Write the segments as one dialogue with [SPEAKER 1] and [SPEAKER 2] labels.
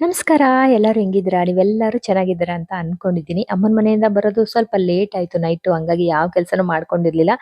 [SPEAKER 1] ನಮಸ್ಕಾರ, ಎಲ್ಲರೂ ಹೆಂಗಿದ್ದೀರಾ? ನೀವೆಲ್ಲರೂ ಚೆನ್ನಾಗಿದ್ದೀರಾ ಅಂತ ಅನ್ಕೊಂಡಿದ್ದೀನಿ. ಅಮ್ಮನ ಮನೆಯಿಂದ ಬರೋದು ಸ್ವಲ್ಪ ಲೇಟ್ ಆಯ್ತು ನೈಟು ಹಂಗಾಗಿ ಯಾವ ಕೆಲಸನೂ ಮಾಡ್ಕೊಂಡಿರ್ಲಿಲ್ಲ.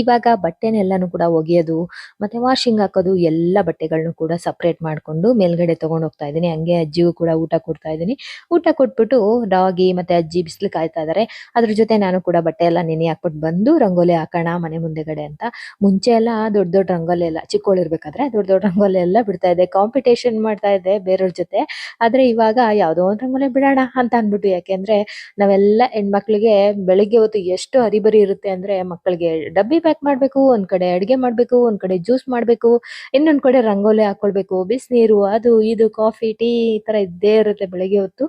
[SPEAKER 1] ಇವಾಗ ಬಟ್ಟೆನೆಲ್ಲನೂ ಕೂಡ ಒಗೆಯೋದು, ಮತ್ತೆ ವಾಷಿಂಗ್ ಹಾಕೋದು, ಎಲ್ಲ ಬಟ್ಟೆಗಳನ್ನು ಕೂಡ ಸಪ್ರೇಟ್ ಮಾಡ್ಕೊಂಡು ಮೇಲ್ಗಡೆ ತೊಗೊಂಡು ಹೋಗ್ತಾ ಇದ್ದೀನಿ. ಹಂಗೆ ಅಜ್ಜಿಗೂ ಕೂಡ ಊಟ ಕೊಡ್ತಾ ಇದ್ದೀನಿ. ಊಟ ಕೊಟ್ಬಿಟ್ಟು ಡಾಗಿ ಮತ್ತೆ ಅಜ್ಜಿ ಬಿಸಿಲು ಕಾಯ್ತಾ ಇದ್ದಾರೆ. ಅದ್ರ ಜೊತೆ ನಾನು ಕೂಡ ಬಟ್ಟೆ ಎಲ್ಲ ನೆನೆ ಹಾಕ್ಬಿಟ್ಟು ಬಂದು ರಂಗೋಲಿ ಹಾಕೋಣ, ಮನೆ ಮುಂದೆಗಡೆ ಅಂತ. ಮುಂಚೆ ಎಲ್ಲ ದೊಡ್ಡ ದೊಡ್ಡ ರಂಗೋಲಿ ಎಲ್ಲ ಚಿಕ್ಕವಳಿರ್ಬೇಕಾದ್ರೆ ದೊಡ್ಡ ದೊಡ್ಡ ರಂಗೋಲಿ ಎಲ್ಲ ಬಿಡ್ತಾ ಇದೆ ಕಾಂಪಿಟೇಷನ್ ಮಾಡ್ತಾ ಇದೆ ಬೇರೆಯವ್ರ ಜೊತೆ. ಆದ್ರೆ ಇವಾಗ ಯಾವ್ದೋ ಒಂದ್ ರಂಗೋಲಿ ಬಿಡೋಣ ಅಂತ ಅನ್ಬಿಟ್ಟು, ಯಾಕೆಂದ್ರೆ ನಾವೆಲ್ಲ ಹೆಣ್ಮಕ್ಳಿಗೆ ಬೆಳಿಗ್ಗೆ ಹೊತ್ತು ಎಷ್ಟು ಹರಿಬರಿ ಇರುತ್ತೆ ಅಂದ್ರೆ ಮಕ್ಕಳಿಗೆ ಡಬ್ಬಿ ಪ್ಯಾಕ್ ಮಾಡ್ಬೇಕು, ಒಂದ್ ಕಡೆ ಅಡಿಗೆ ಮಾಡ್ಬೇಕು, ಒಂದ್ ಕಡೆ ಜ್ಯೂಸ್ ಮಾಡ್ಬೇಕು, ಇನ್ನೊಂದ್ ಕಡೆ ರಂಗೋಲಿ ಹಾಕೊಳ್ಬೇಕು, ಬಿಸಿನೀರು, ಅದು ಇದು ಕಾಫಿ ಟೀ ಈ ತರ ಇದ್ದೇ ಇರುತ್ತೆ ಬೆಳಿಗ್ಗೆ ಹೊತ್ತು.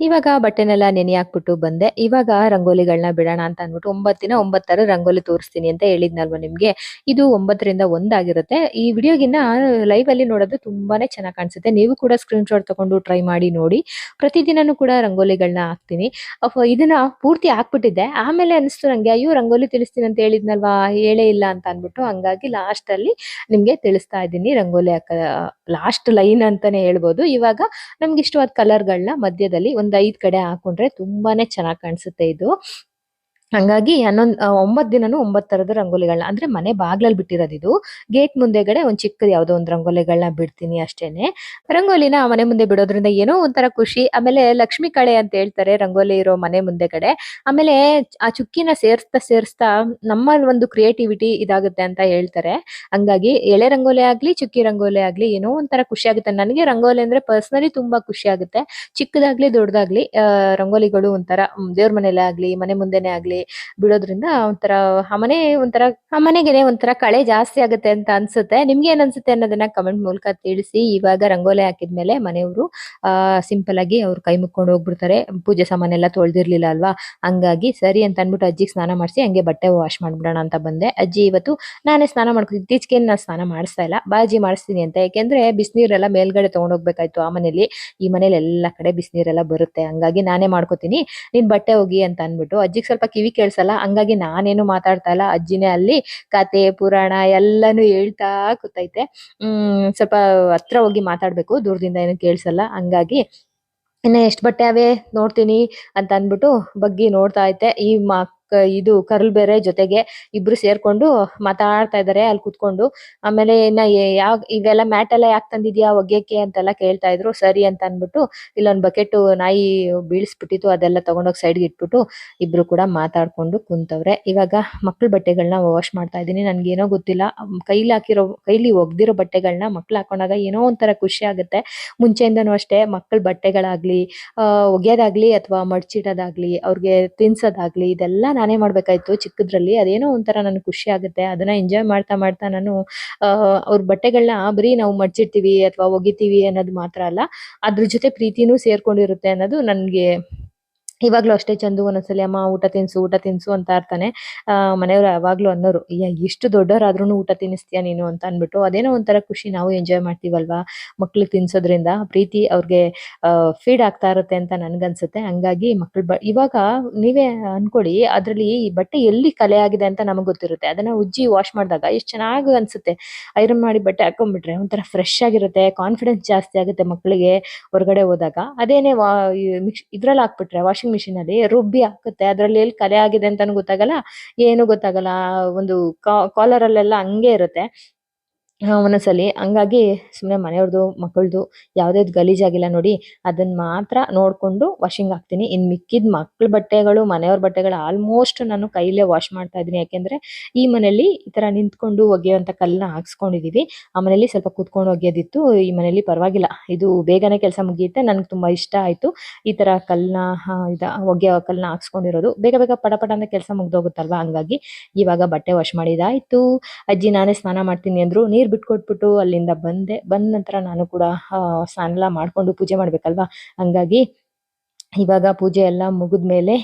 [SPEAKER 1] ಇವಾಗ ಬಟ್ಟೆನೆಲ್ಲ ನೆನೆ ಹಾಕ್ಬಿಟ್ಟು ಬಂದೆ. ಇವಾಗ ರಂಗೋಲಿಗಳನ್ನ ಬಿಡೋಣ ಅಂತ ಅನ್ಬಿಟ್ಟು ಒಂಬತ್ತು ದಿನ ಒಂಬತ್ತರ ರಂಗೋಲಿ ತೋರಿಸ್ತೀನಿ ಅಂತ ಹೇಳಿದ್ನಲ್ವ ನಿಮ್ಗೆ? ಇದು ಒಂಬತ್ತರಿಂದ ಒಂದಾಗಿರುತ್ತೆ. ಈ ವಿಡಿಯೋಗಿನ್ನ ಲೈವ್ ಅಲ್ಲಿ ನೋಡೋದು ತುಂಬಾನೇ ಚೆನ್ನಾಗಿ ಕಾಣಿಸುತ್ತೆ. ನೀವು ಕೂಡ ಸ್ಕ್ರೀನ್ ಶಾಟ್ ತಗೊಂಡು ಟ್ರೈ ಮಾಡಿ ನೋಡಿ ಪ್ರತಿದಿನನೂ ಕೂಡ ರಂಗೋಲಿಗಳನ್ನ ಹಾಕ್ತೀನಿ. ಇದನ್ನ ಪೂರ್ತಿ ಹಾಕ್ಬಿಟ್ಟಿದ್ದೆ. ಆಮೇಲೆ ಅನಿಸ್ತು ನಂಗೆ, ಅಯ್ಯೋ, ರಂಗೋಲಿ ತಿಳಿಸ್ತೀನಿ ಅಂತ ಹೇಳಿದ್ನಲ್ವಾ? ಹೇಳೇ ಇಲ್ಲ ಅಂತ ಅಂದ್ಬಿಟ್ಟು ಹಂಗಾಗಿ ಲಾಸ್ಟ್ ಅಲ್ಲಿ ನಿಮ್ಗೆ ತಿಳಿಸ್ತಾ ಇದ್ದೀನಿ ರಂಗೋಲಿ ಹಾಕ ಲಾಸ್ಟ್ ಲೈನ್ ಅಂತಾನೆ ಹೇಳ್ಬೋದು. ಇವಾಗ ನಮ್ಗೆ ಇಷ್ಟವಾದ ಕಲರ್ಗಳನ್ನ ಮಧ್ಯದಲ್ಲಿ ಒಂದ್ ಐದ್ ಕಡೆ ಹಾಕೊಂಡ್ರೆ ತುಂಬಾನೇ ಚೆನ್ನಾಗಿ ಕಾಣಿಸುತ್ತೆ ಇದು. ಹಂಗಾಗಿ ಹನ್ನೊಂದ್ ಒಂಬತ್ತು ಒಂಬತ್ ದಿನನೂ ಒಂಬತ್ತು ತರದ ರಂಗೋಲಿಗಳನ್ನ ಅಂದ್ರೆ ಮನೆ ಬಾಗ್ಲಲ್ಲಿ ಬಿಟ್ಟಿರೋದು ಇದು. ಗೇಟ್ ಮುಂದೆಗಡೆ ಒಂದ್ ಚಿಕ್ಕದು ಯಾವುದೋ ಒಂದು ರಂಗೋಲಿಗಳನ್ನ ಬಿಡ್ತೀನಿ ಅಷ್ಟೇನೆ. ರಂಗೋಲಿನ ಮನೆ ಮುಂದೆ ಬಿಡೋದ್ರಿಂದ ಏನೋ ಒಂಥರ ಖುಷಿ. ಆಮೇಲೆ ಲಕ್ಷ್ಮಿ ಕಳೆ ಅಂತ ಹೇಳ್ತಾರೆ ರಂಗೋಲಿ ಇರೋ ಮನೆ ಮುಂದೆಗಡೆ. ಆಮೇಲೆ ಆ ಚುಕ್ಕಿನ ಸೇರಿಸ್ತಾ ಸೇರಿಸ್ತಾ ನಮ್ಮ ಒಂದು ಕ್ರಿಯೇಟಿವಿಟಿ ಇದಾಗುತ್ತೆ ಅಂತ ಹೇಳ್ತಾರೆ. ಹಂಗಾಗಿ ಎಳೆ ರಂಗೋಲಿ ಆಗ್ಲಿ, ಚುಕ್ಕಿ ರಂಗೋಲಿ ಆಗ್ಲಿ ಏನೋ ಒಂಥರ ಖುಷಿ ಆಗುತ್ತೆ. ನನಗೆ ರಂಗೋಲಿ ಅಂದ್ರೆ ಪರ್ಸನಲಿ ತುಂಬಾ ಖುಷಿ ಆಗುತ್ತೆ. ಚಿಕ್ಕದಾಗ್ಲಿ ದೊಡ್ಡದಾಗ್ಲಿ ರಂಗೋಲಿಗಳು ಒಂಥರ ದೇವ್ರ ಮನೇಲೆ ಆಗ್ಲಿ, ಮನೆ ಮುಂದೆನೆ ಆಗ್ಲಿ ಬಿಡೋದ್ರಿಂದ ಒಂಥರ ಮನೆ ಒಂಥರ ಮನೆಗೆನೆ ಒಂಥರ ಕಳೆ ಜಾಸ್ತಿ ಆಗುತ್ತೆ ಅಂತ ಅನ್ಸುತ್ತೆ. ನಿಮ್ಗೆ ಏನ್ ಅನ್ಸುತ್ತೆ ಅನ್ನೋದನ್ನ ಕಮೆಂಟ್ ಮೂಲಕ ತಿಳಿಸಿ. ಇವಾಗ ರಂಗೋಲಿ ಹಾಕಿದ್ಮೇಲೆ ಮನೆಯವರು, ಆ ಸಿಂಪಲ್ ಆಗಿ ಅವ್ರು ಕೈ ಮುಕ್ಕೊಂಡು ಹೋಗ್ಬಿಡ್ತಾರೆ. ಪೂಜೆ ಸಾಮಾನೆಲ್ಲ ತೊಳ್ದಿರ್ಲಿಲ್ಲ ಅಲ್ವಾ? ಹಂಗಾಗಿ ಸರಿ ಅಂತ ಅಂದ್ಬಿಟ್ಟು ಅಜ್ಜಿಗೆ ಸ್ನಾನ ಮಾಡಿಸಿ ಹಂಗೆ ಬಟ್ಟೆ ವಾಶ್ ಮಾಡ್ಬಿಡೋಣ ಅಂತ ಬಂದೆ. ಅಜ್ಜಿ ಇವತ್ತು, ನಾನೇ ಸ್ನಾನ ಮಾಡ್ಕೊಂಡು ಇತ್ತೀಚೆಗೆ ನಾನು ಸ್ನಾನ ಮಾಡಿಸ್ತಾ ಇಲ್ಲ. ಬಾಜಿ ಮಾಡಿಸ್ತೀನಿ ಅಂತ. ಯಾಕೆಂದ್ರೆ ಬಿಸಿನೀರೆಲ್ಲ ಮೇಲ್ಗಡೆ ತಗೊಂಡೋಗ್ಬೇಕಾಯ್ತು ಆ ಮನೇಲಿ. ಈ ಮನೇಲಿ ಎಲ್ಲ ಕಡೆ ಬಿಸಿನೀರೆಲ್ಲ ಬರುತ್ತೆ. ಹಂಗಾಗಿ ನಾನೇ ಮಾಡ್ಕೋತೀನಿ. ನೀನ್ ಬಟ್ಟೆ ಹೋಗಿ ಅಂತ ಅನ್ಬಿಟ್ಟು ಅಜ್ಜಿಗೆ ಸ್ವಲ್ಪ ಕಿವಿ ಕೇಳಿಸಲ್ಲ. ಹಂಗಾಗಿ ನಾನೇನು ಮಾತಾಡ್ತಾ ಇಲ್ಲ. ಅಜ್ಜಿನೇ ಅಲ್ಲಿ ಕತೆ, ಪುರಾಣ ಎಲ್ಲಾನು ಹೇಳ್ತಾ ಕೂತೈತೆ. ಹ್ಮ್, ಸ್ವಲ್ಪ ಹತ್ರ ಹೋಗಿ ಮಾತಾಡ್ಬೇಕು. ದೂರದಿಂದ ಏನು ಕೇಳಿಸಲ್ಲ. ಹಂಗಾಗಿ ಇನ್ನ ಎಷ್ಟ್ ಬಟ್ಟೆ ಅವೇ ನೋಡ್ತೀನಿ ಅಂತ ಅಂದ್ಬಿಟ್ಟು ಬಗ್ಗಿ ನೋಡ್ತಾ ಐತೆ ಈ ಮಕ್ ಇದು ಕರ್ಲ್ ಬೇರೆ ಜೊತೆಗೆ ಇಬ್ರು ಸೇರ್ಕೊಂಡು ಮಾತಾಡ್ತಾ ಇದಾರೆ ಅಲ್ಲಿ ಕುತ್ಕೊಂಡು. ಆಮೇಲೆ ಇನ್ನ ಯಾವ ಇವೆಲ್ಲ ಮ್ಯಾಟ್ ಎಲ್ಲ ಯಾಕೆ ತಂದಿದ್ಯಾ, ಒಗ್ಯಕ್ಕೆ ಅಂತೆಲ್ಲ ಕೇಳ್ತಾ ಇದ್ರು. ಸರಿ ಅಂತ ಅನ್ಬಿಟ್ಟು ಇಲ್ಲೊಂದ್ ಬಕೆಟ್ ನಾಯಿ ಬೀಳ್ಸ್ಬಿಟ್ಟಿತ್ತು, ಅದೆಲ್ಲ ತಗೊಂಡೋಗಿ ಸೈಡ್ಗೆ ಇಟ್ಬಿಟ್ಟು ಇಬ್ರು ಕೂಡ ಮಾತಾಡ್ಕೊಂಡು ಕುಂತವ್ರೆ. ಇವಾಗ ಮಕ್ಳ ಬಟ್ಟೆಗಳನ್ನ ವಾಶ್ ಮಾಡ್ತಾ ಇದ್ದೀನಿ. ನನ್ಗೇನೋ ಗೊತ್ತಿಲ್ಲ. ಕೈಲಿ ಹಾಕಿರೋ, ಕೈಲಿ ಒಗ್ದಿರೋ ಬಟ್ಟೆಗಳನ್ನ ಮಕ್ಳು ಹಾಕೊಂಡಾಗ ಏನೋ ಒಂಥರ ಖುಷಿ ಆಗುತ್ತೆ. ಮುಂಚೆಯಿಂದನೂ ಅಷ್ಟೇ ಮಕ್ಳ ಬಟ್ಟೆಗಳಾಗ್ಲಿ ಒಗ್ಯೋದಾಗ್ಲಿ ಅಥವಾ ಮಡ್ಚಿಡೋದಾಗ್ಲಿ, ಅವ್ರಿಗೆ ತಿನ್ಸೋದಾಗ್ಲಿ, ಇದೆಲ್ಲ ನಾನೇ ಮಾಡ್ಬೇಕಾಯ್ತು ಚಿಕ್ಕದ್ರಲ್ಲಿ. ಅದೇನೋ ಒಂಥರ ನನ್ಗೆ ಖುಷಿ ಆಗುತ್ತೆ. ಅದನ್ನ ಎಂಜಾಯ್ ಮಾಡ್ತಾ ಮಾಡ್ತಾ ನಾನು ಅವ್ರ ಬಟ್ಟೆಗಳನ್ನ ಬರೀ ನಾವು ಮಡ್ಚಿಡ್ತೀವಿ ಅಥವಾ ಒಗಿತೀವಿ ಅನ್ನೋದು ಮಾತ್ರ ಅಲ್ಲ, ಅದ್ರ ಜೊತೆ ಪ್ರೀತಿನೂ ಸೇರ್ಕೊಂಡಿರುತ್ತೆ ಅನ್ನೋದು ನನ್ಗೆ ಇವಾಗ್ಲೂ ಅಷ್ಟೇ ಚಂದು ಒಂದೊಂದ್ಸಲಿ ಅಮ್ಮ ಊಟ ತಿನ್ಸು ಊಟ ತಿನ್ಸು ಅಂತ ಇರ್ತಾನೆ ಮನೆಯವ್ರು ಯಾವಾಗ್ಲೂ ಅನ್ನೋರು, ಅಯ್ಯ, ಇಷ್ಟು ದೊಡ್ಡವರಾದ್ರೂ ಊಟ ತಿನ್ನಿಸ್ತೀಯ ನೀನು? ಅಂತ ಅನ್ಬಿಟ್ಟು ಅದೇನೋ ಒಂಥರ ಖುಷಿ ನಾವು ಎಂಜಾಯ್ ಮಾಡ್ತೀವಲ್ವಾ? ಮಕ್ಳು ತಿನ್ಸೋದ್ರಿಂದ ಪ್ರೀತಿ ಅವ್ರಿಗೆ ಫೀಡ್ ಆಗ್ತಾ ಇರುತ್ತೆ ಅಂತ ನನ್ಗನ್ಸುತ್ತೆ. ಹಂಗಾಗಿ ಮಕ್ಳು ಬ, ಇವಾಗ ನೀವೇ ಅನ್ಕೊಳ್ಳಿ ಅದ್ರಲ್ಲಿ ಈ ಬಟ್ಟೆ ಎಲ್ಲಿ ಕಲೆ ಆಗಿದೆ ಅಂತ ನಮಗೆ ಗೊತ್ತಿರುತ್ತೆ. ಅದನ್ನ ಉಜ್ಜಿ ವಾಶ್ ಮಾಡಿದಾಗ ಎಷ್ಟು ಚೆನ್ನಾಗಿ ಅನ್ಸುತ್ತೆ. ಐರನ್ ಮಾಡಿ ಬಟ್ಟೆ ಹಾಕೊಂಡ್ಬಿಟ್ರೆ ಒಂಥರ ಫ್ರೆಶ್ ಆಗಿರುತ್ತೆ ಕಾನ್ಫಿಡೆನ್ಸ್ ಜಾಸ್ತಿ ಆಗುತ್ತೆ ಮಕ್ಕಳಿಗೆ ಹೊರಗಡೆ ಹೋದಾಗ. ಅದೇನೇ ವಾ ಮಿಕ್ಸ್ ಇದ್ರಲ್ಲಿ ಹಾಕ್ಬಿಟ್ರೆ ವಾಷಿಂಗ್ ಮಿಷಿನ್ ಅಲ್ಲಿ ರುಬ್ಬಿ ಹಾಕುತ್ತೆ. ಅದ್ರಲ್ಲಿ ಎಲ್ಲಿ ಕಲೆ ಆಗಿದೆ ಅಂತಾನು ಗೊತ್ತಾಗಲ್ಲ? ಏನು ಗೊತ್ತಾಗಲ್ಲ. ಒಂದು ಕಾಲರ್ ಅಲ್ಲೆಲ್ಲ ಹಂಗೆ ಇರುತ್ತೆ. ಒಂದೊಂದ್ಸಲಿ ಹಂಗಾಗಿ ಸುಮ್ಮನೆ ಮನೆಯವ್ರದ್ದು ಮಕ್ಕಳದು ಯಾವುದೇ ಗಲೀಜಾಗಿಲ್ಲ ನೋಡಿ ಅದನ್ನ ಮಾತ್ರ ನೋಡ್ಕೊಂಡು ವಾಷಿಂಗ್ ಹಾಕ್ತೀನಿ. ಇನ್ ಮಿಕ್ಕಿದ ಮಕ್ಳ ಬಟ್ಟೆಗಳು, ಮನೆಯವ್ರ ಬಟ್ಟೆಗಳು ಆಲ್ಮೋಸ್ಟ್ ನಾನು ಕೈಲೇ ವಾಶ್ ಮಾಡ್ತಾ ಇದೀನಿ ಯಾಕೆಂದ್ರೆ ಈ ಮನೆಯಲ್ಲಿ ಈ ಥರ ನಿಂತ್ಕೊಂಡು ಒಗೆಯುವಂಥ ಕಲ್ಲನ್ನ ಹಾಕ್ಸ್ಕೊಂಡಿದ್ದೀವಿ ಆ ಮನೇಲಿ ಸ್ವಲ್ಪ ಕೂತ್ಕೊಂಡು ಒಗೆಯೋದಿತ್ತು ಈ ಮನೇಲಿ ಪರವಾಗಿಲ್ಲ. ಇದು ಬೇಗನೆ ಕೆಲಸ ಮುಗಿಯುತ್ತೆ. ನನಗೆ ತುಂಬಾ ಇಷ್ಟ ಆಯ್ತು. ಈ ತರ ಕಲ್ಲನ್ನ ಇದು, ಒಗೆಯೋ ಕಲ್ಲನ್ನ ಹಾಕ್ಸ್ಕೊಂಡಿರೋದು. ಬೇಗ ಬೇಗ ಪಡ ಅಂತ ಕೆಲಸ ಮುಗ್ದೋಗುತ್ತಲ್ವ? ಹಂಗಾಗಿ ಇವಾಗ ಬಟ್ಟೆ ವಾಶ್ ಮಾಡಿದಾಯಿತು. ಅಜ್ಜಿ, ನಾನೇ ಸ್ನಾನ ಮಾಡ್ತೀನಿ ಅಂದ್ರು ನೀರ್ ಬಿಟ್ಕೊಟ್ಬಿಟ್ಟು ಅಲ್ಲಿಂದ ಬಂದೆ. ಬಂದ ನಂತರ ನಾನು ಕೂಡ ಸ್ನಾನ ಎಲ್ಲ ಮಾಡಿಕೊಂಡು ಪೂಜೆ ಮಾಡ್ಬೇಕಲ್ವಾ? ಹಂಗಾಗಿ ಇವಾಗ ಪೂಜೆ ಎಲ್ಲ ಮುಗಿದ್ಮೇಲೆ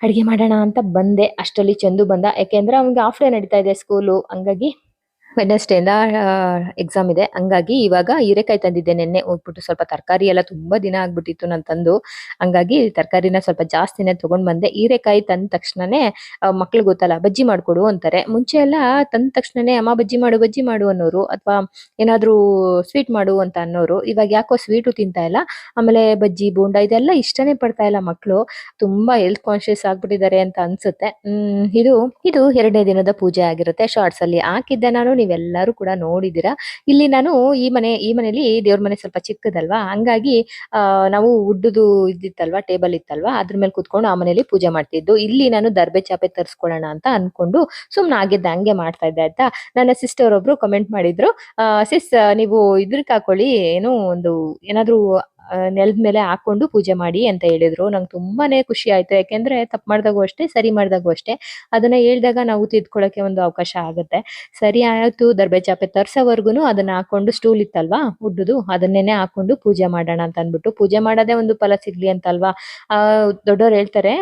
[SPEAKER 1] ಅಡುಗೆ ಮಾಡೋಣ ಅಂತ ಬಂದೆ. ಅಷ್ಟರಲ್ಲಿ ಚಂದು ಬಂದ. ಯಾಕೆಂದ್ರೆ ಅವ್ನಿಗೆ ಆಫ್ ಡೇ ನಡೀತಾ ಇದೆ ಸ್ಕೂಲು ಹಂಗಾಗಿ ವೆಡ್ನೆಸ್ಡೇಯಿಂದ ಎಕ್ಸಾಮ್ ಇದೆ. ಹಂಗಾಗಿ ಇವಾಗ ಹೀರೆಕಾಯಿ ತಂದಿದ್ದೆ ನಿನ್ನೆ. ಹೋಗ್ಬಿಟ್ಟು ಸ್ವಲ್ಪ ತರಕಾರಿ ಎಲ್ಲ ತುಂಬಾ ದಿನ ಆಗ್ಬಿಟ್ಟಿತ್ತು ನಾನು ತಂದು. ಹಂಗಾಗಿ ತರಕಾರಿನ ಸ್ವಲ್ಪ ಜಾಸ್ತಿನೇ ತಗೊಂಡ್ ಬಂದೆ. ಹೀರೆಕಾಯಿ ತಂದ ತಕ್ಷಣನೇ ಮಕ್ಳು ಗೊತ್ತಲ್ಲ, ಬಜ್ಜಿ ಮಾಡ್ಕೊಡು ಅಂತಾರೆ. ಮುಂಚೆ ಎಲ್ಲ ತಂದ ತಕ್ಷಣನೇ, ಅಮ್ಮ, ಬಜ್ಜಿ ಮಾಡು ಬಜ್ಜಿ ಮಾಡು ಅನ್ನೋರು, ಅಥವಾ ಏನಾದ್ರೂ ಸ್ವೀಟ್ ಮಾಡು ಅಂತ ಅನ್ನೋರು, ಇವಾಗ ಯಾಕೋ ಸ್ವೀಟು ತಿಂತಾ ಇಲ್ಲ. ಆಮೇಲೆ ಬಜ್ಜಿ, ಬೋಂಡ ಇದೆಲ್ಲ ಇಷ್ಟನೇ ಪಡ್ತಾ ಇಲ್ಲ ಮಕ್ಕಳು ತುಂಬಾ ಹೆಲ್ತ್ ಕಾನ್ಶಿಯಸ್ ಆಗ್ಬಿಟ್ಟಿದ್ದಾರೆ ಅಂತ ಅನ್ಸುತ್ತೆ. ಇದು ಇದು ಎರಡನೇ ದಿನದ ಪೂಜೆ ಆಗಿರುತ್ತೆ. ಶಾರ್ಟ್ಸ್ ಅಲ್ಲಿ ಹಾಕಿದ್ದೆ ನಾನು ನೀವೆಲ್ಲರೂ ಕೂಡ ನೋಡಿದ್ದೀರಾ? ಇಲ್ಲಿ ನಾನು ಈ ಮನೆ, ಈ ಮನೆಯಲ್ಲಿ ದೇವ್ರ ಮನೆ ಸ್ವಲ್ಪ ಚಿಕ್ಕದಲ್ವಾ? ಹಂಗಾಗಿ ನಾವು ಉಡ್ಡುದು ಇದ್ದಿತ್ತಲ್ವಾ, ಟೇಬಲ್ ಇತ್ತಲ್ವಾ, ಅದ್ರ ಮೇಲೆ ಕುತ್ಕೊಂಡು ಆ ಮನೇಲಿ ಪೂಜೆ ಮಾಡ್ತಿದ್ದು. ಇಲ್ಲಿ ನಾನು ದರ್ಬೆ ಚಾಪೆ ತರಿಸ್ಕೊಳ್ಳೋಣ ಅಂತ ಅನ್ಕೊಂಡು ಸುಮ್ನೆ ಆಗಿದ್ದ ಹಂಗೆ ಮಾಡ್ತಾ ಇದ್ದೆ, ಆಯ್ತಾ? ನನ್ನ ಸಿಸ್ಟರ್ ಒಬ್ರು ಕಮೆಂಟ್ ಮಾಡಿದ್ರು ಸಿಸ್ ನೀವು ಇದ್ರಕ್ಕೆ ಹಾಕೊಳ್ಳಿ, ಏನೋ ಒಂದು, ಏನಾದ್ರೂ ನೆಲದ ಮೇಲೆ ಹಾಕೊಂಡು ಪೂಜೆ ಮಾಡಿ ಅಂತ ಹೇಳಿದ್ರು. ನಂಗೆ ತುಂಬಾನೇ ಖುಷಿ ಆಯ್ತು. ಯಾಕೆಂದ್ರೆ ತಪ್ಪು ಮಾಡ್ದಾಗೂ ಅಷ್ಟೇ, ಸರಿ ಮಾಡ್ದಾಗೂ ಅಷ್ಟೇ. ಅದನ್ನ ಹೇಳ್ದಾಗ ನಾವು ತಿದ್ಕೊಳ್ಳೋಕೆ ಒಂದು ಅವಕಾಶ ಆಗುತ್ತೆ. ಸರಿ ಆಯ್ತು, ದರ್ಬೆ ಚಾಪೆ ತರ್ಸೋವರ್ಗುನು ಅದನ್ನ ಹಾಕೊಂಡು ಸ್ಟೂಲ್ ಇತ್ತಲ್ವಾ, ಉಡ್ಡುದು, ಅದನ್ನೇನೆ ಹಾಕೊಂಡು ಪೂಜೆ ಮಾಡೋಣ ಅಂತ ಅಂದ್ಬಿಟ್ಟು. ಪೂಜೆ ಮಾಡೋದೇ ಒಂದು ಫಲ ಸಿಗ್ಲಿ ಅಂತಲ್ವಾ? ಆ, ದೊಡ್ಡವ್ರು ಹೇಳ್ತಾರೆ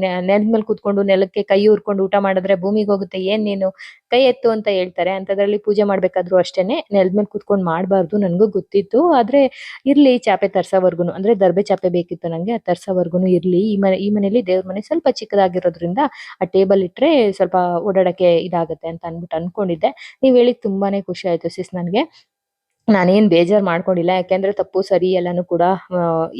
[SPEAKER 1] ನೆಲದ ಮೇಲೆ ಕೂತ್ಕೊಂಡು ನೆಲಕ್ಕೆ ಕೈ ಉರ್ಕೊಂಡು ಊಟ ಮಾಡಿದ್ರೆ ಭೂಮಿಗೆ ಹೋಗುತ್ತೆ, ಏನ್ ನೀನು? ಕೈ ಎತ್ತು ಅಂತ ಹೇಳ್ತಾರೆ. ಅಂತದ್ರಲ್ಲಿ ಪೂಜೆ ಮಾಡ್ಬೇಕಾದ್ರು ಅಷ್ಟೇನೆ ನೆಲದ ಮೇಲೆ ಕೂತ್ಕೊಂಡು ಮಾಡಬಾರ್ದು ನನಗೂ ಗೊತ್ತಿತ್ತು. ಆದ್ರೆ ಇರ್ಲಿ ಚಾಪೆ ತರ್ಸೋವರ್ಗುನು, ಅಂದ್ರೆ ದರ್ಬೆ ಚಾಪೆ ಬೇಕಿತ್ತು ನಂಗೆ ಆ ತರ್ಸೋವರ್ಗುನು ಇರ್ಲಿ. ಈ ಮನೆ, ಈ ಮನೇಲಿ ದೇವ್ರ ಮನೆ ಸ್ವಲ್ಪ ಚಿಕ್ಕದಾಗಿರೋದ್ರಿಂದ ಆ ಟೇಬಲ್ ಇಟ್ರೆ ಸ್ವಲ್ಪ ಓಡಾಡಕ್ಕೆ ಇದಾಗುತ್ತೆ ಅಂತ ಅನ್ಬಿಟ್ಟು ಅನ್ಕೊಂಡಿದ್ದೆ. ನೀವ್ ಹೇಳಿದ್ ತುಂಬಾನೇ ಖುಷಿ ಆಯ್ತು ಸಿಸ್ ನನ್ಗೆ. ನಾನೇನ್ ಬೇಜಾರ್ ಮಾಡ್ಕೊಂಡಿಲ್ಲ, ಯಾಕೆಂದ್ರೆ ತಪ್ಪು ಸರಿ ಎಲ್ಲಾನು ಕೂಡ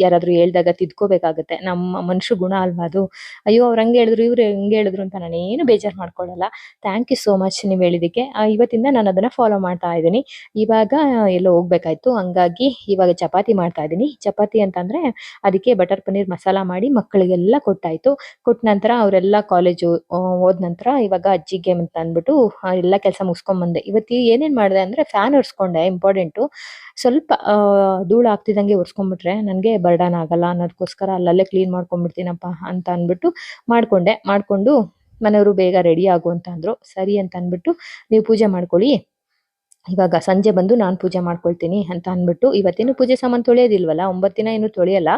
[SPEAKER 1] ಯಾರಾದ್ರೂ ಹೇಳ್ದಾಗ ತಿದ್ಕೋಬೇಕಾಗತ್ತೆ. ನಮ್ಮ ಮನುಷ್ಯ ಗುಣ ಅಲ್ವಾ ಅದು? ಅಯ್ಯೋ, ಅವ್ರು ಹಂಗೆ ಹೇಳಿದ್ರು, ಇವ್ರು ಹೆಂಗೆ ಹೇಳಿದ್ರು ಅಂತ ನಾನೇನು ಬೇಜಾರ್ ಮಾಡ್ಕೊಳ್ಳಲ್ಲ. ಥ್ಯಾಂಕ್ ಯು ಸೋ ಮಚ್ ನೀವು ಹೇಳಿದಕ್ಕೆ. ಇವತ್ತಿಂದ ನಾನು ಅದನ್ನ ಫಾಲೋ ಮಾಡ್ತಾ ಇದ್ದೀನಿ. ಇವಾಗ ಎಲ್ಲೋ ಹೋಗ್ಬೇಕಾಯ್ತು. ಹಂಗಾಗಿ ಇವಾಗ ಚಪಾತಿ ಮಾಡ್ತಾ ಇದ್ದೀನಿ. ಚಪಾತಿ ಅಂತಂದ್ರೆ ಅದಕ್ಕೆ ಬಟರ್ ಪನ್ನೀರ್ ಮಸಾಲ ಮಾಡಿ ಮಕ್ಕಳಿಗೆಲ್ಲ ಕೊಟ್ಟಾಯ್ತು. ಕೊಟ್ಟ ನಂತರ ಅವರೆಲ್ಲ ಕಾಲೇಜು ಹೋದ ನಂತರ ಇವಾಗ ಅಜ್ಜಿಗೆ ಅಂತ ಅಂದ್ಬಿಟ್ಟು ಎಲ್ಲ ಕೆಲಸ ಮುಗಿಸ್ಕೊಂಡ್ ಬಂದೆ ಇವತ್ತು ಏನೇನ್ ಮಾಡಿದೆ ಅಂದ್ರೆ ಫ್ಯಾನ್ ಒರ್ಸ್ಕೊಂಡೆ ಇಂಪಾರ್ಟೆಂಟು ಸ್ವಲ್ಪ ಆ, ಧೂಳು ಆಗ್ತಿದಂಗೆ ಒರೆಸ್ಕೊಂಡ್ಬಿಟ್ರೆ ನನಗೆ ಬರ್ಡನ್ ಆಗಲ್ಲ ಅನ್ನೋದಕ್ಕೋಸ್ಕರ ಅಲ್ಲಲ್ಲೇ ಕ್ಲೀನ್ ಮಾಡ್ಕೊಂಡ್ಬಿಡ್ತೀನಪ್ಪ ಅಂತ ಅಂದ್ಬಿಟ್ಟು ಮಾಡ್ಕೊಂಡೆ. ಮಾಡ್ಕೊಂಡು ಮನೆಯವರು ಬೇಗ ರೆಡಿ ಆಗು ಅಂತ ಅಂದ್ರು. ಸರಿ ಅಂತ ಅಂದ್ಬಿಟ್ಟು ನೀವು ಪೂಜೆ ಮಾಡ್ಕೊಳ್ಳಿ. ಇವಾಗ ಸಂಜೆ ಬಂದು ನಾನು ಪೂಜೆ ಮಾಡ್ಕೊಳ್ತೀನಿ ಅಂತ ಅಂದ್ಬಿಟ್ಟು ಇವತ್ತೇನು ಪೂಜೆ ಸಾಮಾನು ತೊಳೆಯೋದಿಲ್ವಲ್ಲ, ಒಂಬತ್ತು ದಿನ ಏನು ತೊಳೆಯಲ್ಲ.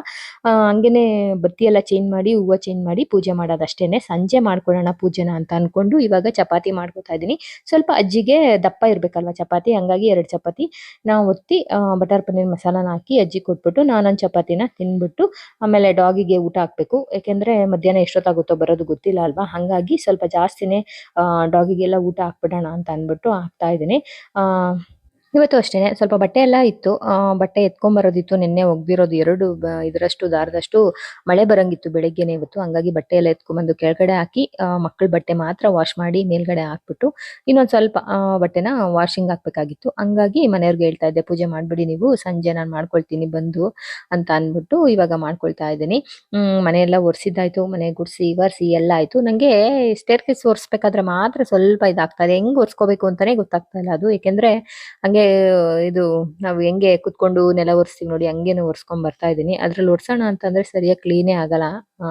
[SPEAKER 1] ಹಂಗೇನೆ ಬತ್ತಿ ಎಲ್ಲ ಚೇಂಜ್ ಮಾಡಿ, ಹೂವು ಚೇಂಜ್ ಮಾಡಿ ಪೂಜೆ ಮಾಡೋದಷ್ಟೇನೆ. ಸಂಜೆ ಮಾಡ್ಕೊಳ್ಳೋಣ ಪೂಜೆನ ಅಂತ ಅನ್ಕೊಂಡು ಇವಾಗ ಚಪಾತಿ ಮಾಡ್ಕೊತಾ ಇದ್ದೀನಿ. ಸ್ವಲ್ಪ ಅಜ್ಜಿಗೆ ದಪ್ಪ ಇರ್ಬೇಕಲ್ವಾ ಚಪಾತಿ, ಹಂಗಾಗಿ ಎರಡು ಚಪಾತಿ. ನಾವು ಒತ್ತಿ ಬಟರ್ ಪನ್ನೀರ್ ಮಸಾಲಾನ ಹಾಕಿ ಅಜ್ಜಿ ಕೊಟ್ಬಿಟ್ಟು ನಾನೊಂದು ಚಪಾತಿನ ತಿನ್ಬಿಟ್ಟು ಆಮೇಲೆ ಡಾಗಿಗೆ ಊಟ ಹಾಕ್ಬೇಕು. ಯಾಕೆಂದ್ರೆ ಮಧ್ಯಾಹ್ನ ಎಷ್ಟೊತ್ತಾಗುತ್ತೋ ಬರೋದು ಗೊತ್ತಿಲ್ಲ ಅಲ್ವಾ? ಹಂಗಾಗಿ ಸ್ವಲ್ಪ ಜಾಸ್ತಿನೇ ಡಾಗಿಗೆಲ್ಲ ಊಟ ಹಾಕ್ಬಿಡೋಣ ಅಂತ ಅಂದ್ಬಿಟ್ಟು ಹಾಕ್ತಾ ಇದ್ದೀನಿ. um ಇವತ್ತು ಅಷ್ಟೇನೆ. ಸ್ವಲ್ಪ ಬಟ್ಟೆ ಎಲ್ಲ ಇತ್ತು. ಬಟ್ಟೆ ಎತ್ಕೊಂಬರೋದಿತ್ತು. ನಿನ್ನೆ ಒಗ್ದಿರೋದು ಎರಡು ಇದರಷ್ಟು, ದಾರದಷ್ಟು ಮಳೆ ಬರಂಗಿತ್ತು ಬೆಳಗ್ಗೆನೆ ಇವತ್ತು. ಹಂಗಾಗಿ ಬಟ್ಟೆ ಎಲ್ಲ ಎತ್ಕೊಂಬಂದು ಕೆಳಗಡೆ ಹಾಕಿ ಮಕ್ಕಳ ಬಟ್ಟೆ ಮಾತ್ರ ವಾಶ್ ಮಾಡಿ ಮೇಲ್ಗಡೆ ಹಾಕ್ಬಿಟ್ಟು, ಇನ್ನೊಂದ್ ಸ್ವಲ್ಪ ಬಟ್ಟೆನ ವಾಷಿಂಗ್ ಹಾಕ್ಬೇಕಾಗಿತ್ತು. ಹಂಗಾಗಿ ಮನೆಯವ್ರಿಗೆ ಹೇಳ್ತಾ ಇದ್ದೆ, ಪೂಜೆ ಮಾಡ್ಬಿಡಿ ನೀವು. ಸಂಜೆ ನಾನು ಮಾಡ್ಕೊಳ್ತೀನಿ, ಬಂದು ಅಂತ ಅಂದ್ಬಿಟ್ಟು ಇವಾಗ ಮಾಡ್ಕೊಳ್ತಾ ಇದ್ದೀನಿ. ಮನೆಯೆಲ್ಲ ಒರೆಸಿದ್ದಾಯ್ತು. ಮನೆ ಗುಡಿಸಿ, ಒರೆಸಿ ಎಲ್ಲ ಆಯ್ತು. ನಂಗೆ ಸ್ಟೇರ್ ಕೇಸ್ ಒರೆಸ್ಬೇಕಾದ್ರೆ ಮಾತ್ರ ಸ್ವಲ್ಪ ಇದಾಗ್ತಾ ಇದೆ. ಹೆಂಗ್ ಒರೆಸ್ಕೋಬೇಕು ಅಂತಾನೆ ಗೊತ್ತಾಗ್ತಾ ಇಲ್ಲ ಅದು. ಯಾಕೆಂದ್ರೆ ಹಂಗೆ ಇದು ನಾವು ಹೆಂಗೆ ಕುತ್ಕೊಂಡು ನೆಲ ಒರೆಸ್ತೀವಿ ನೋಡಿ, ಹಂಗೇನು ಒರೆಸ್ಕೊಂಡ್ ಬರ್ತಾ ಇದೀನಿ. ಅದ್ರಲ್ಲಿ ಒರ್ಸೋಣ ಅಂತಂದ್ರೆ ಸರಿಯಾಗಿ ಕ್ಲೀನೇ ಆಗಲ್ಲ. ಆ,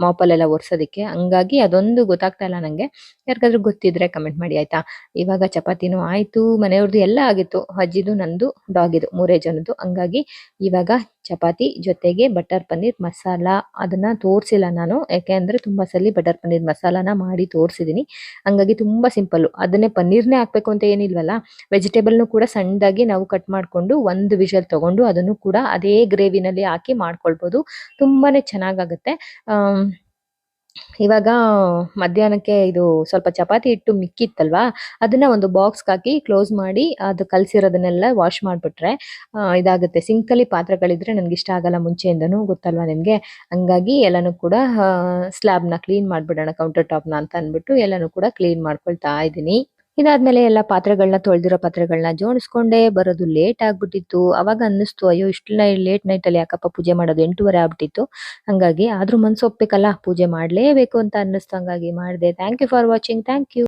[SPEAKER 1] ಮಾಪಲ್ಲೆಲ್ಲ ಒರ್ಸೋದಕ್ಕೆ. ಹಂಗಾಗಿ ಅದೊಂದು ಗೊತ್ತಾಗ್ತಾ ಇಲ್ಲ ನಂಗೆ. ಯಾರಿಗಾದ್ರೂ ಗೊತ್ತಿದ್ರೆ ಕಮೆಂಟ್ ಮಾಡಿ, ಆಯ್ತಾ? ಇವಾಗ ಚಪಾತಿನೂ ಆಯ್ತು ಮನೆಯವ್ರದ್ದು ಎಲ್ಲ ಆಗಿತ್ತು. ಅಜ್ಜಿದು, ನಂದು ಡಾಗಿದು ಮೂರೇ ಜನದ್ದು. ಹಂಗಾಗಿ ಇವಾಗ ಚಪಾತಿ ಜೊತೆಗೆ ಬಟರ್ ಪನ್ನೀರ್ ಮಸಾಲ ಅದನ್ನ ತೋರಿಸಿಲ್ಲ ನಾನು. ಯಾಕೆ ಅಂದ್ರೆ ತುಂಬಾ ಸಲ ಬಟರ್ ಪನ್ನೀರ್ ಮಸಾಲಾನ ಮಾಡಿ ತೋರಿಸಿದ್ದೀನಿ ಹಂಗಾಗಿ ತುಂಬಾ ಸಿಂಪಲ್ ಅದನ್ನೇ ಪನ್ನೀರ್ನೇ ಹಾಕ್ಬೇಕು ಅಂತ ಏನಿಲ್ವಲ್ಲ ವೆಜಿಟೇಬಲ್ನು ಕೂಡ ಸಣ್ಣದಾಗಿ ನಾವು ಕಟ್ ಮಾಡ್ಕೊಂಡು ಒಂದು ವಿಷಲ್ ತಗೊಂಡು ಅದನ್ನು ಕೂಡ ಅದೇ ಗ್ರೇವಿನಲ್ಲಿ ಹಾಕಿ ಮಾಡ್ಕೊಳ್ಬೋದು. ತುಂಬಾನೇ ಚೆನ್ನಾಗಾಗುತ್ತೆ. ಇವಾಗ ಮಧ್ಯಾಹ್ನಕ್ಕೆ ಇದು ಸ್ವಲ್ಪ ಚಪಾತಿ ಹಿಟ್ಟು ಮಿಕ್ಕಿತ್ತಲ್ವಾ, ಅದನ್ನ ಒಂದು ಬಾಕ್ಸ್ಗೆ ಹಾಕಿ ಕ್ಲೋಸ್ ಮಾಡಿ ಅದು ಕಲಸಿರೋದನ್ನೆಲ್ಲ ವಾಶ್ ಮಾಡ್ಬಿಟ್ರೆ ಇದಾಗುತ್ತೆ. ಸಿಂಕಲ್ಲಿ ಪಾತ್ರೆಗಳಿದ್ರೆ ನನಗೆ ಇಷ್ಟ ಆಗಲ್ಲ ಮುಂಚೆಯಿಂದನೂ, ಗೊತ್ತಲ್ವಾ ನಿಮ್ಗೆ? ಹಂಗಾಗಿ ಎಲ್ಲಾನು ಕೂಡ ಸ್ಲ್ಯಾಬ್ನ ಕ್ಲೀನ್ ಮಾಡ್ಬಿಡೋಣ ಕೌಂಟರ್ ಟಾಪ್ನ ಅಂತ ಅಂದ್ಬಿಟ್ಟು ಎಲ್ಲಾನು ಕೂಡ ಕ್ಲೀನ್ ಮಾಡ್ಕೊಳ್ತಾ ಇದ್ದೀನಿ. ಇದಾದ್ಮೇಲೆ ಎಲ್ಲ ಪಾತ್ರೆಗಳನ್ನ ತೊಳೆದಿರೋ ಪಾತ್ರೆಗಳನ್ನ ಜೋಡಿಸ್ಕೊಂಡೆ ಬರೋದು ಲೇಟ್ ಆಗ್ಬಿಟ್ಟಿತ್ತು. ಅವಾಗ ಅನ್ನಿಸ್ತು, ಅಯ್ಯೋ ಇಷ್ಟು ಲೇಟ್ ನೈಟ್ ಅಲ್ಲಿ ಯಾಕಪ್ಪ ಪೂಜೆ ಮಾಡೋದು ಎಂಟೂವರೆ ಆಗ್ಬಿಟ್ಟಿತ್ತು. ಹಂಗಾಗಿ ಆದ್ರೂ ಮನ್ಸು ಪೂಜೆ ಮಾಡ್ಲೇಬೇಕು ಅಂತ ಅನ್ನಿಸ್ತು, ಹಂಗಾಗಿ ಮಾಡಿದೆ. Thank you for watching thank you